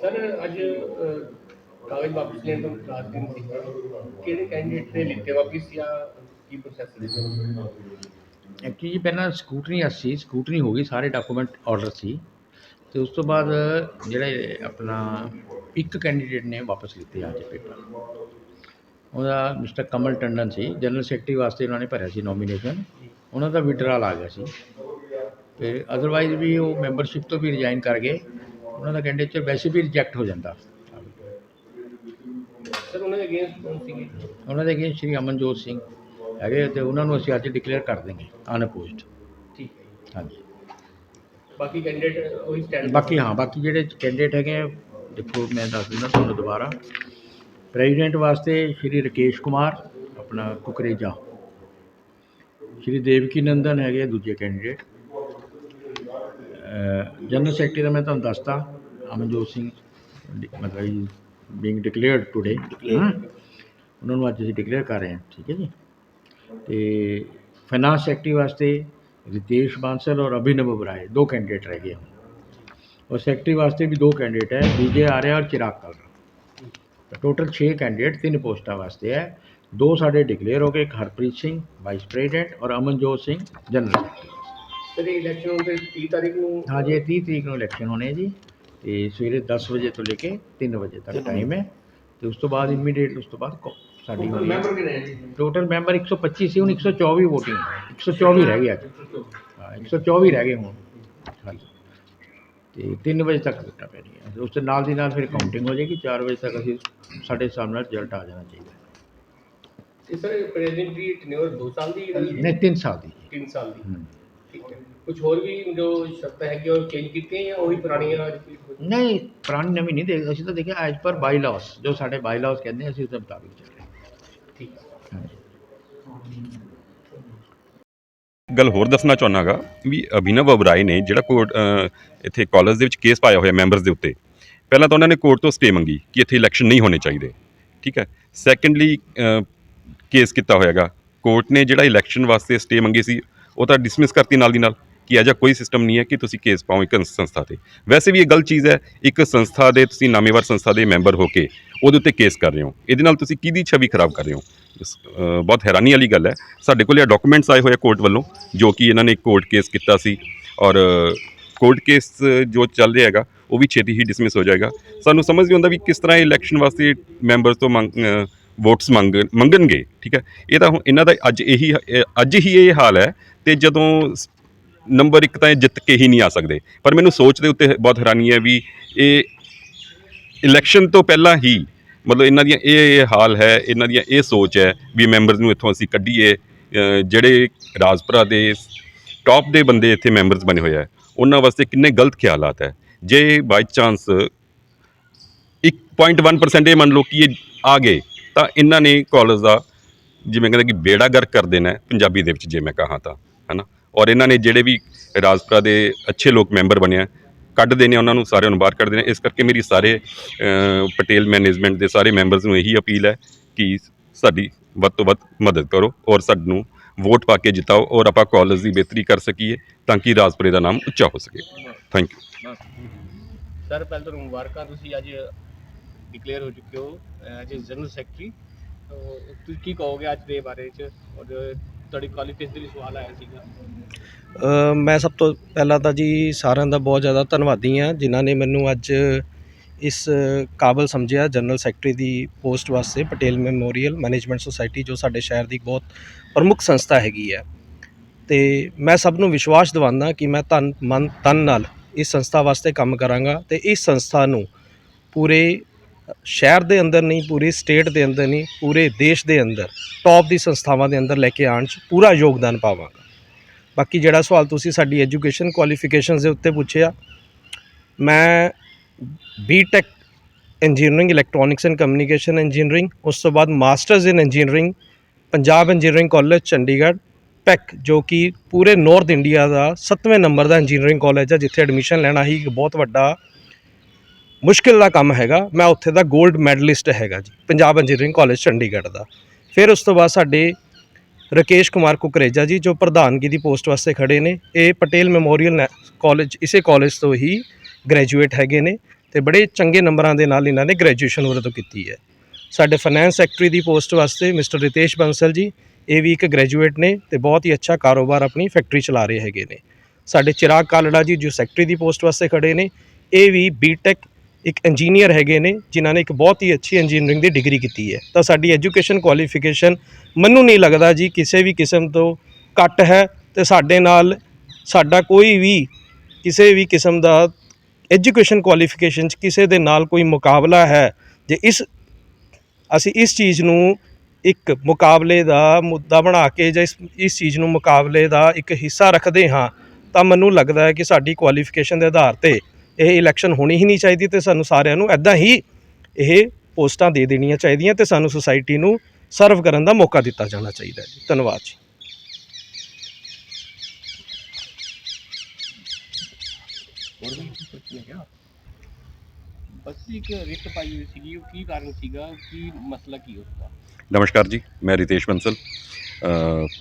Sir ਅੱਜ ਅਹ, ਕਾਗਜ਼ ਵਾਪਸ ਲੈਣ ਤੋਂ ਲਾਸਟ ਦਿਨ ਸੀ ਕਿਹੜੇ ਕੈਂਡੀਡੇਟ ਨੇ ਲਿੱਤੇ ਵਾਪਸ ਜਾਂ ਕੀ ਪ੍ਰੋਸੈਸ ਹੈ ਐਕਚੁਅਲੀ ਜੀ ਪਹਿਲਾਂ ਸਕੂਟਰੀ ਸੀ ਸਕੂਟਰੀ ਹੋ ਗਈ ਸਾਰੇ ਡਾਕੂਮੈਂਟ ਆਰਡਰ ਸੀ। ਤੇ ਉਸ ਤੋਂ ਬਾਅਦ ਜਿਹੜੇ ਆਪਣਾ ਇੱਕ ਕੈਂਡੀਡੇਟ ਨੇ ਵਾਪਸ ਲਿੱਤੇ ਅੱਜ ਪੇਪਰ ਉਹਦਾ ਮਿਸਟਰ ਕਮਲ ਟੰਡਨ ਸੀ ਜਨਰਲ ਸੈਕਟਰੀ ਵਾਸਤੇ ਉਹਨਾਂ ਨੇ ਭਰਿਆ ਸੀ ਨੋਮੀਨੇਸ਼ਨ ਉਹਨਾਂ ਦਾ ਵਿਡਰਾਲ ਆ ਗਿਆ ਸੀ। ਤੇ ਅਦਰਵਾਈਜ਼ ਵੀ ਉਹ ਮੈਂਬਰਸ਼ਿਪ ਤੋਂ ਵੀ ਰਿਜ਼ਾਈਨ ਕਰ ਗਏ। ਉਹਨਾਂ ਦਾ ਕੈਂਡੀਡੇਚਰ ਵੈਸੇ ਵੀ ਰਿਜੈਕਟ ਹੋ ਜਾਂਦਾ। ਸਰ ਉਹਨਾਂ ਦੇ ਅਗੇਂਸਟ ਕੌਣ ਸੀਗੇ? ਉਹਨਾਂ ਦੇ ਅਗੇਂਸਟ ਸ਼੍ਰੀ ਅਮਨਜੋਤ ਸਿੰਘ ਹੈਗੇ ਤੇ ਉਹਨਾਂ ਨੂੰ ਅਸੀਂ ਅੱਜ ਡਿਕਲੇਅਰ ਕਰ ਦੇਂਗੇ ਅਨਅਪੋਜ਼ਡ ਠੀਕ ਹੈ ਜੀ। ਹਾਂਜੀ। ਬਾਕੀ ਕੈਂਡੀਡੇਟ ਉਹੀ ਸਟੈਂਡ ਬਾਕੀ ਹਾਂ ਬਾਕੀ ਜਿਹੜੇ ਕੈਂਡੀਡੇਟ ਹੈਗੇ ਆ, ਦੇਖੋ ਮੈਂ ਦੱਸ ਦਿੰਦਾ ਤੁਹਾਨੂੰ ਦੁਬਾਰਾ। ਪ੍ਰੈਜ਼ੀਡੈਂਟ ਵਾਸਤੇ ਸ਼੍ਰੀ ਰਕੇਸ਼ ਕੁਮਾਰ ਆਪਣਾ ਕੁਕਰੇਜਾ। ਸ਼੍ਰੀ ਦੇਵਕੀ ਨੰਦਨ ਹੈਗੇ ਆ ਦੂਜੇ ਕੈਂਡੀਡੇਟ ਜਨਰਲ ਸੈਕਟਰੀ ਦਾ ਮੈਂ ਤੁਹਾਨੂੰ ਦੱਸਤਾ ਅਮਨਜੋਤ ਸਿੰਘ ਮਤਲਬ ਬੀਇੰਗ ਡਿਕਲੇਅਰਡ ਟੁਡੇ ਉਹਨਾਂ ਨੂੰ ਅੱਜ ਅਸੀਂ ਡਿਕਲੇਅਰ ਕਰ ਰਹੇ ਹਾਂ ਠੀਕ ਹੈ ਜੀ? ਤੇ ਫਾਈਨਾਂਸ ਸੈਕਟਰੀ ਵਾਸਤੇ ਰਿਤੇਸ਼ ਬਾਂਸਲ ਔਰ ਅਭਿਨਵ ਬਰਾਏ ਦੋ ਕੈਂਡੀਡੇਟ ਰਹਿ ਗਏ ਹਨ ਔਰ ਸੈਕਟਰੀ ਵਾਸਤੇ ਵੀ ਦੋ ਕੈਂਡੀਡੇਟ ਹੈ ਬੀਜੇ ਆ ਰਿਹਾ ਔਰ ਚਿਰਾਗ ਕਲਰਾ। ਟੋਟਲ 6 ਕੈਂਡੀਡੇਟ ਤਿੰਨ ਪੋਸਟਾਂ ਵਾਸਤੇ ਹੈ। ਦੋ ਸਾਡੇ ਡਿਕਲੇਅਰ ਹੋ ਗਏ ਇੱਕ ਹਰਪ੍ਰੀਤ ਸਿੰਘ ਵਾਈਸ ਪ੍ਰੈਜ਼ੀਡੈਂਟ ਔਰ ਅਮਨਜੋਤ ਸਿੰਘ ਜਨਰਲ ਸੈਕਟਰੀ ਤੇਰੀ ਇਲੈਕਸ਼ਨ ਹੋਣ 30 ਤਾਰੀਖ ਨੂੰ ਹਾਂਜੀ ਇਹ 30 ਤਰੀਕ ਨੂੰ ਇਲੈਕਸ਼ਨ ਹੋਣੇ ਜੀ। ਤੇ ਸਵੇਰੇ 10 ਵਜੇ ਤੋਂ ਲੈ ਕੇ 3 ਵਜੇ ਤੱਕ ਟਾਈਮ ਹੈ। ਤੇ ਉਸ ਤੋਂ ਬਾਅਦ ਇਮੀਡੀਏਟ ਉਸ ਤੋਂ ਬਾਅਦ ਕੋ- ਸਾਡੀ ਮੈਂਬਰ ਕਿਨੇ ਹੈ ਜੀ? ਟੋਟਲ ਮੈਂਬਰ 125 ਸੀ ਹੁਣ 124 VOTING ਹੈ। 124 ਰਹਿ ਗਏ ਅੱਜ। ਹਾਂ, 124 ਰਹਿ ਗਏ ਹੁਣ। ਹਾਂਜੀ। ਤੇ 3 ਵਜੇ ਤੱਕ ਵੋਟਾਂ ਪੈਣੀਆਂ ਉਸ ਦੇ ਨਾਲ ਦੀ ਨਾਲ ਫਿਰ ਕਾਊਂਟਿੰਗ ਹੋ ਜਾਏਗੀ। 4 ਵਜੇ ਤੱਕ ਅਸੀਂ ਸਾਡੇ ਹਿਸਾਬ ਨਾਲ ਰਿਜ਼ਲਟ ਆ ਜਾਣਾ ਚਾਹੀਦਾ ਹੈ। ਤੇ ਸਰ ਪ੍ਰੈਜ਼ੀਡੈਂਟ ਦੀ 2 ਸਾਲ ਦੀ ਨਹੀਂ 3 ਸਾਲ ਦੀ 3 ਸਾਲ ਦੀ। ਕੁਝ ਹੋਰ ਵੀ ਜੋ ਸ਼ਰਤਾਂ ਹੈਗੀਆਂ ਉਹ ਚੇਂਜ ਕੀਤੀਆਂ ਜਾਂ ਉਹੀ ਪੁਰਾਣੀਆਂ ਰਿਪੀਟ ਹੋ ਨਹੀਂ ਪੁਰਾਣੀ ਨਵੀਂ ਨਹੀਂ ਦੇਖ ਅਸੀਂ ਤਾਂ ਦੇਖਿਆ ਐਜ਼ ਪਰ ਬਾਈ ਲਾਸ ਜੋ ਸਾਡੇ ਬਾਈ ਲਾਸ ਕਹਿੰਦੇ ਅਸੀਂ ਉਸ ਦੇ ਮੁਤਾਬਿਕ ਚੱਲ ਰਹੇ। ਹਾਂ ਠੀਕ ਹੈ ਗੱਲ ਹੋਰ ਦੱਸਣਾ ਚਾਹੁੰਦਾਗਾ ਵੀ ਅਭਿਨਵ ਅਬਰਾਏ ਨੇ ਜਿਹੜਾ ਕੋਰਟ ਇੱਥੇ ਕਾਲਜ ਦੇ ਵਿੱਚ ਕੇਸ ਪਾਇਆ ਹੋਇਆ ਮੈਂਬਰਸ ਦੇ ਉੱਤੇ ਪਹਿਲਾਂ ਤਾਂ ਉਹਨਾਂ ਨੇ ਕੋਰਟ ਤੋਂ ਸਟੇ ਮੰਗੀ ਕਿ ਇੱਥੇ ਇਲੈਕਸ਼ਨ ਨਹੀਂ ਹੋਣੇ ਚਾਹੀਦੇ। ਠੀਕ ਹੈ? ਸੈਕੰਡਲੀ ਕੇਸ ਕੀਤਾ ਹੋਇਆਗਾ ਕੋਰਟ ਨੇ ਜਿਹੜਾ ਇਲੈਕਸ਼ਨ ਵਾਸਤੇ ਸਟੇ ਮੰਗੀ ਸੀ ਉਹ ਤਾਂ ਡਿਸਮਿਸ ਕਰਤੀ ਨਾਲ ਦੀ ਨਾਲ। ਕਿ ਅਜਾ ਕੋਈ ਸਿਸਟਮ ਨਹੀਂ ਹੈ ਕਿ ਤੁਸੀਂ ਕੇਸ ਪਾਓ ਇੱਕ ਸੰਸਥਾ ਤੇ। ਵੈਸੇ ਵੀ ਇਹ ਗਲਤ ਚੀਜ਼ ਹੈ, ਇੱਕ ਸੰਸਥਾ ਦੇ ਤੁਸੀਂ ਨਾਮੇਵਾਰ ਸੰਸਥਾ ਦੇ ਮੈਂਬਰ ਹੋ ਕੇ ਉਹਦੇ ਉੱਤੇ ਕੇਸ ਕਰ ਰਹੇ ਹੋ। ਇਹਦੇ ਨਾਲ ਤੁਸੀਂ ਕਿਹਦੀ ਛਵੀ ਖਰਾਬ ਕਰ ਰਹੇ ਹੋ? ਬਹੁਤ ਹੈਰਾਨੀ ਵਾਲੀ ਗੱਲ ਹੈ। ਸਾਡੇ ਕੋਲ ਇਹ ਡਾਕੂਮੈਂਟਸ ਆਏ ਹੋਏ ਆ ਕੋਰਟ ਵੱਲੋਂ, ਜੋ ਕਿ ਇਹਨਾਂ ਨੇ ਕੋਰਟ ਕੇਸ ਕੀਤਾ ਸੀ ਔਰ ਕੋਰਟ ਕੇਸ ਜੋ ਚੱਲ ਰਿਹਾ ਹੈਗਾ, ਉਹ ਵੀ ਛੇਤੀ ਹੀ ਡਿਸਮਿਸ ਹੋ ਜਾਏਗਾ। ਸਾਨੂੰ ਸਮਝ ਨਹੀਂ ਆਉਂਦਾ ਵੀ ਕਿਸ ਤਰ੍ਹਾਂ ਇਲੈਕਸ਼ਨ ਵਾਸਤੇ ਮੈਂਬਰਸ ਤੋਂ ਮੰਗ ਵੋਟਸ ਮੰਗ, ਮੰਗਣਗੇ, ਠੀਕ ਹੈ? ਇਹ ਤਾਂ ਹੁਣ ਇਹਨਾਂ ਦਾ ਅੱਜ ਇਹੀ ਅੱਜ ਹੀ ਇਹ ਹਾਲ ਹੈ ਤੇ ਜਦੋਂ ਸ- ਨੰਬਰ ਇੱਕ ਤਾਂ ਇਹ ਜਿੱਤ ਕੇ ਹੀ ਨਹੀਂ ਆ ਸਕਦੇ। ਪਰ ਮੈਨੂੰ ਸੋਚ ਦੇ ਉੱਤੇ ਬਹੁਤ ਹੈਰਾਨੀ ਹੈ ਵੀ ਇਹ ਇਲੈਕਸ਼ਨ ਤੋਂ ਪਹਿਲਾਂ ਹੀ ਮਤਲਬ ਇਹਨਾਂ ਦੀਆਂ ਇਹ ਹਾਲ ਹੈ, ਇਹਨਾਂ ਦੀਆਂ ਇਹ ਸੋਚ ਹੈ ਵੀ ਮੈਂਬਰਸ ਨੂੰ ਇੱਥੋਂ ਅਸੀਂ ਕੱਢੀਏ ਜਿਹੜੇ ਰਾਜਪੁਰਾ ਦੇ ਟੌਪ ਦੇ ਬੰਦੇ ਇੱਥੇ ਮੈਂਬਰਸ ਬਣੇ ਹੋਏ ਆ, ਉਹਨਾਂ ਵਾਸਤੇ ਕਿੰਨੇ ਗਲਤ ਖਿਆਲਾਤ ਹੈ। ਜੇ ਬਾਈ ਚਾਂਸ 1.1% ਇਹ ਮੰਨ ਲਓ ਕਿ ਇਹ ਆ ਗਏ, ਤਾਂ ਇਹਨਾਂ ਨੇ ਕਾਲਜ ਦਾ ਜਿਵੇਂ ਕਹਿੰਦੇ ਕਿ ਬੇੜਾ ਗਰਕ ਕਰ ਦੇਣਾ ਪੰਜਾਬੀ ਦੇ ਵਿੱਚ ਜੇ ਮੈਂ ਕਹਾਂ ਤਾਂ, ਹਨਾ? ਔਰ ਇਹਨਾਂ ਨੇ ਜਿਹੜੇ ਵੀ ਰਾਜਪੁਰਾ ਦੇ ਅੱਛੇ ਲੋਕ ਮੈਂਬਰ ਬਣਿਆ ਕੱਢਦੇ ਨੇ, ਉਹਨਾਂ ਨੂੰ ਸਾਰਿਆਂ ਨੂੰ ਬਾਹਰ ਕੱਢਦੇ ਨੇ। ਇਸ ਕਰਕੇ ਮੇਰੀ ਸਾਰੇ ਪਟੇਲ ਮੈਨੇਜਮੈਂਟ ਦੇ ਸਾਰੇ ਮੈਂਬਰਸ ਨੂੰ ਇਹੀ ਅਪੀਲ ਹੈ ਕਿ ਸਾਡੀ ਵੱਧ ਤੋਂ ਵੱਧ ਮਦਦ ਕਰੋ ਔਰ ਸਾਨੂੰ ਵੋਟ ਪਾ ਕੇ ਜਿਤਾਓ ਔਰ ਆਪਾਂ ਕਾਲਜ ਦੀ ਬਿਹਤਰੀ ਕਰ ਸਕੀਏ ਤਾਂ ਕਿ ਰਾਜਪੁਰੇ ਦਾ ਨਾਮ ਉੱਚਾ ਹੋ ਸਕੇ। ਥੈਂਕ ਯੂ ਸਰ ਪਹਿਲਾਂ ਤੁਹਾਨੂੰ ਮੁਬਾਰਕਾਂ ਤੁਸੀਂ ਅੱਜ ਡਿਕਲੇਅਰ ਹੋ ਚੁੱਕੇ ਹੋ ਐਜ ਅ ਜਨਰਲ ਸੈਕਟਰੀ ਤੁਸੀਂ ਕੀ ਕਹੋਗੇ ਅੱਜ ਦੇ ਬਾਰੇ ਚ? ਔਰ ਤੁਹਾਡੀ ਕੁਆਲੀਫਿਕੇਸ਼ਨ ਦੇ ਲਈ ਸਵਾਲ ਆਇਆ ਸੀਗਾ। ਅ, ਮੈਂ ਸਭ ਤੋਂ ਪਹਿਲਾਂ ਤਾਂ ਜੀ ਸਾਰਿਆਂ ਦਾ ਬਹੁਤ ਜ਼ਿਆਦਾ ਧੰਨਵਾਦੀ ਹਾਂ ਜਿਨ੍ਹਾਂ ਨੇ ਮੈਨੂੰ ਅੱਜ ਇਸ ਕਾਬਲ ਸਮਝਿਆ ਜਨਰਲ ਸੈਕਟਰੀ ਦੀ ਪੋਸਟ ਵਾਸਤੇ ਪਟੇਲ ਮੈਮੋਰੀਅਲ ਮੈਨੇਜਮੈਂਟ ਸੁਸਾਇਟੀ ਜੋ ਸਾਡੇ ਸ਼ਹਿਰ ਦੀ ਇੱਕ ਬਹੁਤ ਪ੍ਰਮੁੱਖ ਸੰਸਥਾ ਹੈਗੀ ਹੈ। ਤੇ ਮੈਂ ਸਭ ਨੂੰ ਵਿਸ਼ਵਾਸ ਦਿਵਾਉਂਦਾ ਕਿ ਮੈਂ ਤਨ ਮਨ ਤਨ ਨਾਲ ਇਸ ਸੰਸਥਾ ਵਾਸਤੇ ਕੰਮ ਕਰਾਂਗਾ ਤੇ ਇਸ ਸੰਸਥਾ ਨੂੰ ਪੂਰੇ ਸ਼ਹਿਰ ਦੇ ਅੰਦਰ ਨਹੀਂ, ਪੂਰੀ ਸਟੇਟ ਦੇ ਅੰਦਰ ਨਹੀਂ, ਪੂਰੇ ਦੇਸ਼ ਦੇ ਅੰਦਰ ਟੌਪ ਦੀ ਸੰਸਥਾਵਾਂ ਦੇ ਅੰਦਰ ਲੈ ਕੇ ਆਉਣ 'ਚ ਪੂਰਾ ਯੋਗਦਾਨ ਪਾਵਾਂਗਾ। ਬਾਕੀ ਜਿਹੜਾ ਸਵਾਲ ਤੁਸੀਂ ਸਾਡੀ ਐਜੂਕੇਸ਼ਨ ਕੁਆਲੀਫਿਕੇਸ਼ਨਸ ਦੇ ਉੱਤੇ ਪੁੱਛਿਆ, ਮੈਂ BTech engineering electronics and communication engineering ਉਸ ਤੋਂ ਬਾਅਦ masters in engineering Punjab engineering college Chandigarh PEC ਜੋ ਕਿ ਪੂਰੇ ਨਾਰਥ ਇੰਡੀਆ ਦਾ 7ਵੇਂ ਨੰਬਰ ਦਾ ਇੰਜੀਨੀਅਰਿੰਗ ਕਾਲਜ ਹੈ ਜਿੱਥੇ ਐਡਮਿਸ਼ਨ ਲੈਣਾ ਹੀ ਇੱਕ ਬਹੁਤ ਵੱਡਾ ਮੁਸ਼ਕਿਲ ਦਾ ਕੰਮ ਹੈਗਾ। ਮੈਂ ਉੱਥੇ ਦਾ 골ਡ ਮੈਡਲਿਸਟ ਹੈਗਾ ਜੀ, ਪੰਜਾਬ ਇੰਜੀਨੀਅਰਿੰਗ ਕਾਲਜ ਚੰਡੀਗੜ੍ਹ ਦਾ। ਫਿਰ ਉਸ ਤੋਂ ਬਾਅਦ ਸਾਡੇ ਰਕੇਸ਼ ਕੁਮਾਰ ਕੁਕਰੇਜਾ ਜੀ, ਜੋ ਪ੍ਰਧਾਨਗੀ ਦੀ ਪੋਸਟ ਵਾਸਤੇ ਖੜੇ ਨੇ, ਇਹ ਪਟੇਲ ਮੈਮੋਰੀਅਲ ਕਾਲਜ ਇਸੇ ਕਾਲਜ ਤੋਂ ਹੀ ਗ੍ਰੈਜੂਏਟ ਹੈਗੇ ਨੇ ਤੇ ਬੜੇ ਚੰਗੇ ਨੰਬਰਾਂ ਦੇ ਨਾਲ ਇਹਨਾਂ ਨੇ ਗ੍ਰੈਜੂਏਸ਼ਨ ਉਰੇ ਤੋਂ ਕੀਤੀ ਹੈ। ਸਾਡੇ ਫਾਈਨੈਂਸ ਸੈਕਟਰੀ ਦੀ ਪੋਸਟ ਵਾਸਤੇ ਮਿਸਟਰ ਰਿਤੇਸ਼ ਬੰਸਲ ਜੀ, ਇਹ ਵੀ ਇੱਕ ਗ੍ਰੈਜੂਏਟ ਨੇ ਤੇ ਬਹੁਤ ਹੀ ਅੱਛਾ ਕਾਰੋਬਾਰ ਆਪਣੀ ਫੈਕਟਰੀ ਚਲਾ ਰਹੇ ਹੈਗੇ ਨੇ। ਸਾਡੇ ਚਿਰਾਗ ਕਾਲੜਾ ਜੀ, ਜੋ ਸੈਕਟਰੀ ਦੀ ਪੋਸਟ ਵਾਸਤੇ ਖੜੇ ਨੇ, ਇਹ ਵੀ ਬੀਟੈਕ ਇੱਕ ਇੰਜੀਨੀਅਰ ਹੈਗੇ ਨੇ, ਜਿਨ੍ਹਾਂ ਨੇ ਇੱਕ ਬਹੁਤ ਹੀ ਅੱਛੀ ਇੰਜੀਨੀਅਰਿੰਗ ਦੀ ਡਿਗਰੀ ਕੀਤੀ ਹੈ। ਤਾਂ ਸਾਡੀ ਐਜੂਕੇਸ਼ਨ ਕੁਆਲੀਫਿਕੇਸ਼ਨ ਮੈਨੂੰ ਨਹੀਂ ਲੱਗਦਾ ਜੀ ਕਿਸੇ ਵੀ ਕਿਸਮ ਤੋਂ ਘੱਟ ਹੈ ਤੇ ਸਾਡੇ ਨਾਲ ਸਾਡਾ ਕੋਈ ਵੀ ਕਿਸੇ ਵੀ ਕਿਸਮ ਦਾ ਐਜੂਕੇਸ਼ਨ ਕੁਆਲੀਫਿਕੇਸ਼ਨ 'ਚ ਕਿਸੇ ਦੇ ਨਾਲ ਕੋਈ ਮੁਕਾਬਲਾ ਹੈ। ਜੇ ਇਸ, ਅਸੀਂ ਇਸ ਚੀਜ਼ ਨੂੰ ਇੱਕ ਮੁਕਾਬਲੇ ਦਾ ਮੁੱਦਾ ਬਣਾ ਕੇ ਜਾਂ ਇਸ ਇਸ ਚੀਜ਼ ਨੂੰ ਮੁਕਾਬਲੇ ਦਾ ਇੱਕ ਹਿੱਸਾ ਰੱਖਦੇ ਹਾਂ, ਤਾਂ ਮੈਨੂੰ ਲੱਗਦਾ ਹੈ ਕਿ ਸਾਡੀ ਕੁਆਲੀਫਿਕੇਸ਼ਨ ਦੇ ਆਧਾਰ ਤੇ ਇਹ ਇਲੈਕਸ਼ਨ ਹੋਣੀ ਹੀ ਨਹੀਂ ਚਾਹੀਦੀ ਤੇ ਸਾਨੂੰ ਸਾਰਿਆਂ ਨੂੰ ਐਦਾਂ ਹੀ ਇਹ ਪੋਸਟਾਂ ਦੇ ਦੇਣੀਆਂ ਚਾਹੀਦੀਆਂ ਤੇ ਸਾਨੂੰ ਸੁਸਾਇਟੀ ਨੂੰ ਸਰਵ ਕਰਨ ਦਾ ਮੌਕਾ ਦਿੱਤਾ ਜਾਣਾ ਚਾਹੀਦਾ ਹੈ ਧੰਨਵਾਦ ਜੀ। ਹੋਰ ਵੀ ਕੁਝ ਪੁੱਛਣਾ ਹੈਗਾ ਬਸ ਰਿਟ ਪਾਈ ਹੋਈ ਸੀਗੀ ਉਹ ਕੀ ਕਾਰਨ ਸੀਗਾ ਕੀ ਮਸਲਾ ਕੀ ਉਸਦਾ ਨਮਸਕਾਰ ਜੀ, ਮੈਂ ਰਿਤੇਸ਼ ਬੰਸਲ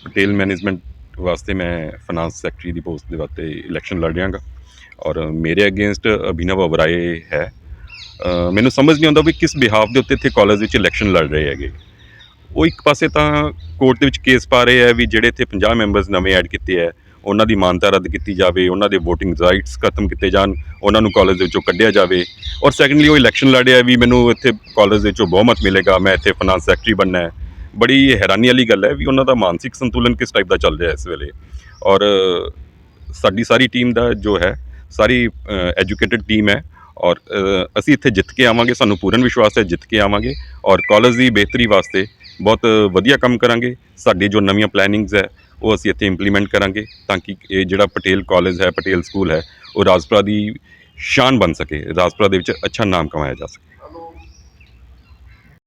ਪਟੇਲ ਮੈਨੇਜਮੈਂਟ ਵਾਸਤੇ ਮੈਂ ਫਾਈਨਾਂਸ ਸੈਕਟਰੀ ਦੀ ਪੋਸਟ ਦੇ ਵਾਸਤੇ ਇਲੈਕਸ਼ਨ ਲੜ ਰਿਹਾਗਾ। ਔਰ ਮੇਰੇ ਅਗੇਂਸਟ ਅਭਿਨਵ ਅਬਰਾਏ ਹੈ। ਮੈਨੂੰ ਸਮਝ ਨਹੀਂ ਆਉਂਦਾ ਵੀ ਕਿਸ ਬਿਹਾਫ ਦੇ ਉੱਤੇ ਇੱਥੇ ਕਾਲਜ ਵਿੱਚ ਇਲੈਕਸ਼ਨ ਲੜ ਰਹੇ ਹੈਗੇ। ਉਹ ਇੱਕ ਪਾਸੇ ਤਾਂ ਕੋਰਟ ਦੇ ਵਿੱਚ ਕੇਸ ਪਾ ਰਹੇ ਹੈ ਵੀ ਜਿਹੜੇ ਇੱਥੇ 50 ਮੈਂਬਰਸ ਨਵੇਂ ਐਡ ਕੀਤੇ ਹੈ, ਉਹਨਾਂ ਦੀ ਮਾਨਤਾ ਰੱਦ ਕੀਤੀ ਜਾਵੇ, ਉਹਨਾਂ ਦੇ VOTING ਰਾਈਟਸ ਖਤਮ ਕੀਤੇ ਜਾਣ, ਉਹਨਾਂ ਨੂੰ ਕਾਲਜ ਦੇ ਵਿੱਚੋਂ ਕੱਢਿਆ ਜਾਵੇ। ਔਰ ਸੈਕੰਡਲੀ ਉਹ ਇਲੈਕਸ਼ਨ ਲੜਿਆ ਵੀ ਮੈਨੂੰ ਇੱਥੇ ਕਾਲਜ ਦੇ ਵਿੱਚੋਂ ਬਹੁਮਤ ਮਿਲੇਗਾ, ਮੈਂ ਇੱਥੇ ਫਾਈਨਾਂਸ ਸੈਕਟਰੀ ਬਣਨਾ ਹੈ। ਬੜੀ ਹੈਰਾਨੀ ਵਾਲੀ ਗੱਲ ਹੈ ਵੀ ਉਹਨਾਂ ਦਾ ਮਾਨਸਿਕ ਸੰਤੁਲਨ ਕਿਸ ਟਾਈਪ ਦਾ ਚੱਲ ਰਿਹਾ ਇਸ ਵੇਲੇ। ਔਰ ਸਾਡੀ ਸਾਰੀ ਟੀਮ ਦਾ ਜੋ ਹੈ, ਸਾਰੀ ਐਜੂਕੇਟਿਡ ਟੀਮ ਹੈ ਔਰ ਅਸੀਂ ਇੱਥੇ ਜਿੱਤ ਕੇ ਆਵਾਂਗੇ, ਸਾਨੂੰ ਪੂਰਨ ਵਿਸ਼ਵਾਸ ਹੈ ਜਿੱਤ ਕੇ ਆਵਾਂਗੇ ਔਰ ਕਾਲਜ ਦੀ ਬਿਹਤਰੀ ਵਾਸਤੇ ਬਹੁਤ ਵਧੀਆ ਕੰਮ ਕਰਾਂਗੇ। ਸਾਡੇ ਜੋ ਨਵੀਆਂ ਪਲੈਨਿੰਗਸ ਹੈ, ਉਹ ਅਸੀਂ ਇੱਥੇ ਇੰਪਲੀਮੈਂਟ ਕਰਾਂਗੇ ਤਾਂ ਕਿ ਇਹ ਜਿਹੜਾ ਪਟੇਲ ਕਾਲਜ ਹੈ, ਪਟੇਲ ਸਕੂਲ ਹੈ, ਉਹ ਰਾਜਪੁਰਾ ਦੀ ਸ਼ਾਨ ਬਣ ਸਕੇ, ਰਾਜਪੁਰਾ ਦੇ ਵਿੱਚ ਅੱਛਾ ਨਾਮ ਕਮਾਇਆ ਜਾ ਸਕੇ।